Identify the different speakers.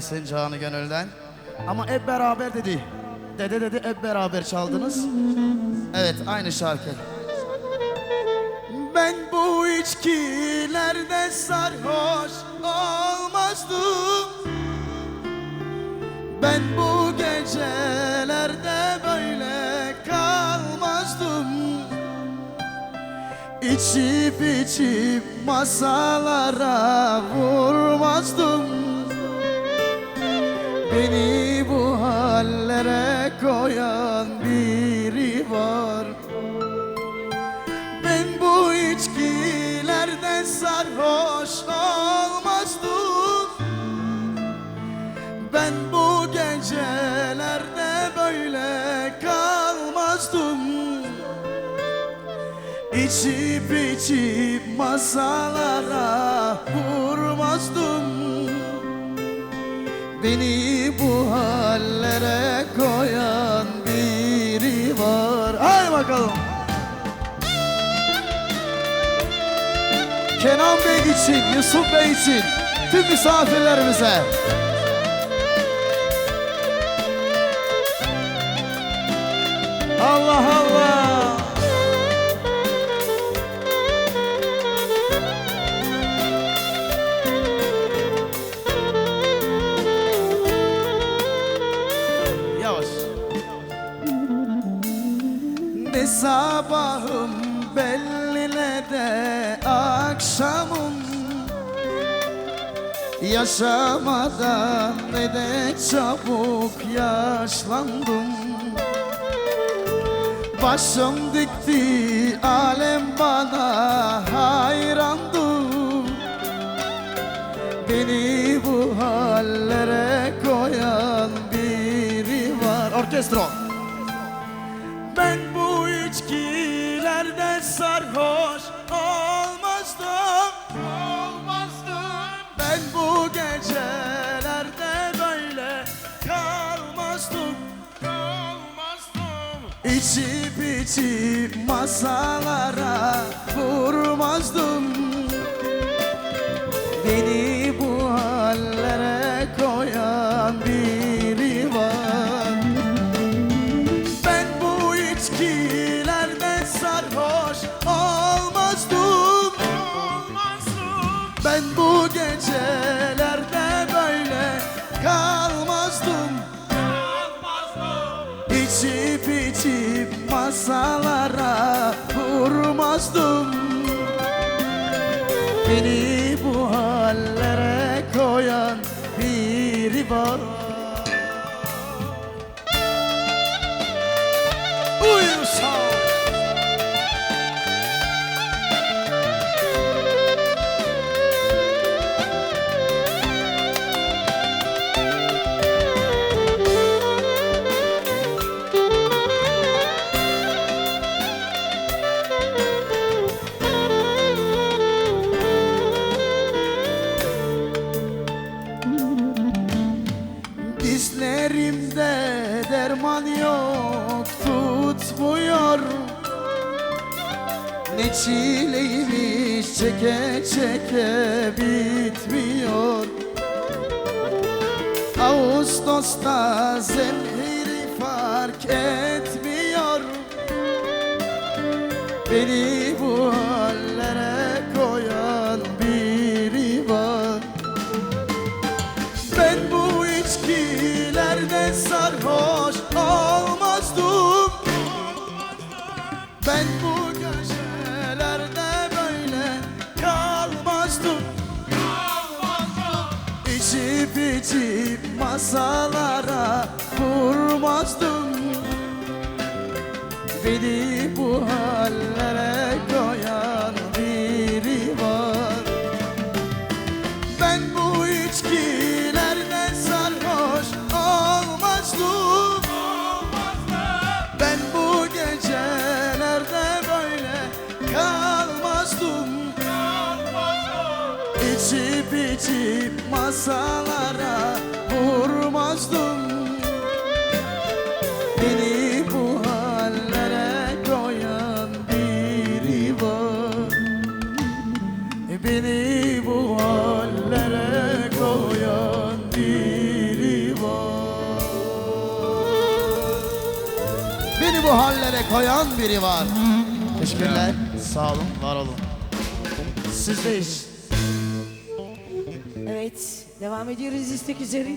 Speaker 1: Sen canı gönülden. Ama hep beraber dedi. Dede dedi hep beraber çaldınız. Evet aynı şarkı. Ben bu içkilerde sarhoş olmazdım. Ben bu gecelerde böyle kalmazdım. İçip içip masalara vurmazdım. Beni bu hallere koyan biri var. Ben bu içkilerden sarhoş olmazdım. Ben bu gecelerde böyle kalmazdım. İçip içip masalara vurmazdım Beni bu hallere koyan biri var. Hay bakalım. Kenan Bey için, Yusuf Bey için Tüm misafirlerimize. Allah sabahım belli ne de akşamım Yaşamadan ne de çabuk yaşlandım. Başım dikti alem bana hayrandım Beni bu hallere koyan biri var. Orkestra İçip içip masalara vurmazdım Beni bu hallere koyan biri var. Ben bu içkilerden sarhoş olmazdım. Ben bu gecelerde masalara vurmazdım. Beni bu hallere koyan biri var Dizlerimde derman yok tutmuyor. Ne çileymiş çeke çeke bitmiyor. Ağustos'ta zemheri fark etmiyor. Beni bu içkilerde sarhoş olmazdım. Ben bu köşelerde böyle kalmazdım. İçip içip masalara vurmazdım. Beni bu hallere koyan içip içip masalara vurmazdın. Beni bu hallere koyan biri var. Beni bu hallere koyan biri var. Beni bu hallere koyan biri var. Teşekkürler, sağ olun, var olun. Siz de Sizdeyiz.
Speaker 2: Evet, devam ediyoruz istek üzere.